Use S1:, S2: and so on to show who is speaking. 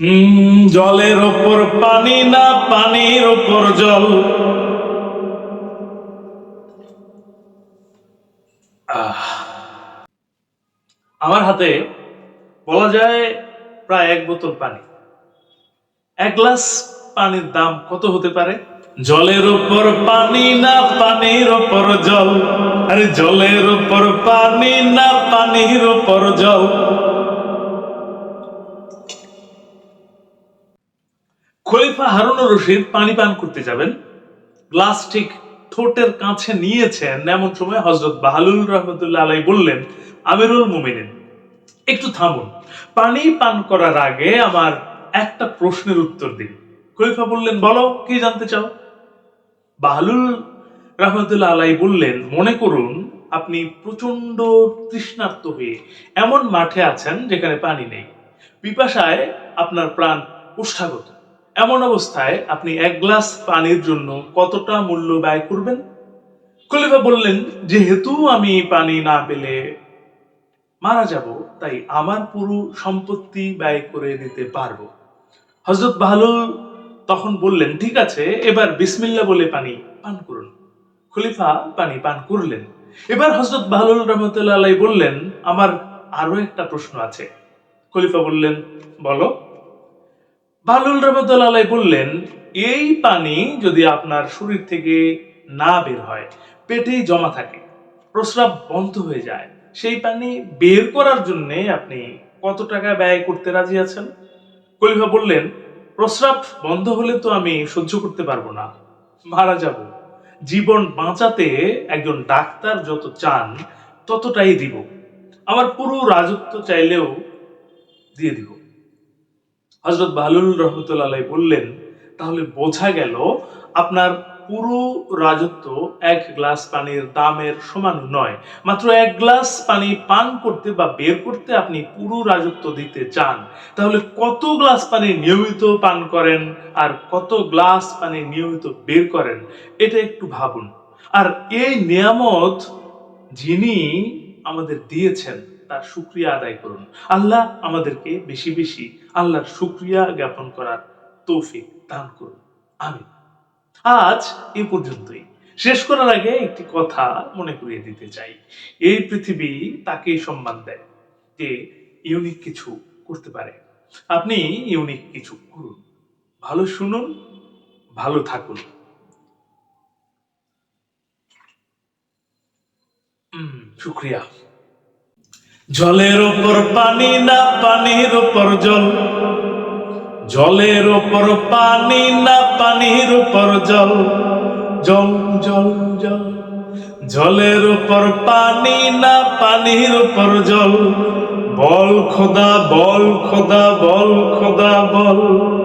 S1: জলের ওপর পানি না পানির ওপর জল। আমার হাতে বলা যায় প্রায় এক বোতল পানি। এক গ্লাস পানির দাম কত হতে পারে? জলের উপর পানি না পানির উপর জল। আরে জলের উপর পানি না পানির উপর জল। খলিফা হারুনুর রশিদ পানি পান করতে যাবেন। গ্লাস ঠিক ঠোঁটের কাছে নিয়েছেন। এমন সময় হজরত বাহালুল রহমতুল্লাহ আলাই বললেন, আমিরুল মুমিনিন, একটু থামুন। পানি পান করার আগে আমার একটা প্রশ্নের উত্তর দিন। খলিফা বললেন, বলো, কি জানতে চাও? বাহালুল রহমতুল্লাহ আলাই বললেন, মনে করুন, আপনি প্রচণ্ড তৃষ্ণার্ত হয়ে এমন মাঠে আছেন যেখানে পানি নেই। পিপাসায় আপনার প্রাণ উষ্ঠাগত এমন অবস্থায় আপনি এক গ্লাস পানির জন্য কতটা মূল্য ব্যয় করবেন? খলিফা বললেন, যেহেতু আমি পানি না পেলে মারা যাব, তাই আমার পুরো সম্পত্তি ব্যয় করে দিতে পারব। হজরত বাহলুল তখন বললেন, ঠিক আছে, এবার বিসমিল্লা বলে পানি পান করুন। খলিফা পানি পান করলেন। এবার হজরত বাহলুল রহমতুল্লাহ বললেন, আমার আরও একটা প্রশ্ন আছে। খলিফা বললেন, বলো। বাহলুল রহমতুল্লাহ বললেন, এই পানি যদি আপনার শরীর থেকে না বের হয়, পেটেই জমা থাকে, প্রস্রাব বন্ধ হয়ে যায়, সেই পানি বের করার জন্য আপনি কত টাকা ব্যয় করতে রাজি আছেন? খলিফা বললেন, প্রস্রাব বন্ধ হলে তো আমি সহ্য করতে পারব না, মারা যাব। জীবন বাঁচাতে একজন ডাক্তার যত চান, ততটাই দিব। আমার পুরো রাজত্ব চাইলেও দিয়ে দিব। হজরত বাহলুল রহমতুল্লাহ বললেন, তাহলে বোঝা গেল আপনার পুরো রাজত্ব এক গ্লাস পানির দামের সমান নয়। মাত্র এক গ্লাস পানি পান করতে বা বের করতে আপনি পুরো রাজত্ব দিতে চান। তাহলে কত গ্লাস পানি নিয়মিত পান করেন আর কত গ্লাস পানি নিয়মিত বের করেন, এটা একটু ভাবুন। আর এই নিয়ামত যিনি আমাদের দিয়েছেন তার শুক্রিয়া আদায় করুন। আল্লাহ আমাদেরকে বেশি বেশি আল্লাহর শুক্রিয়া জ্ঞাপন করার তৌফিক দান করুন। আমি আজ এ পর্যন্তই। শেষ করার আগে একটি কথা মনে করিয়ে দিতে চাই। এই পৃথিবী তাকেই সম্মান দেয় যে ইউনিক কিছু করতে পারে। আপনি ইউনিক কিছু করুন। ভালো শুনুন, ভালো থাকুন। শুক্রিয়া। জলের ওপর পানি না পানির ওপর জল। জলের ওপর পানি না পানির ওপর জল। জল জল জল। জলের ওপর পানি না পানির ওপর জল। বল খোদা বল খোদা বল খোদা, বল।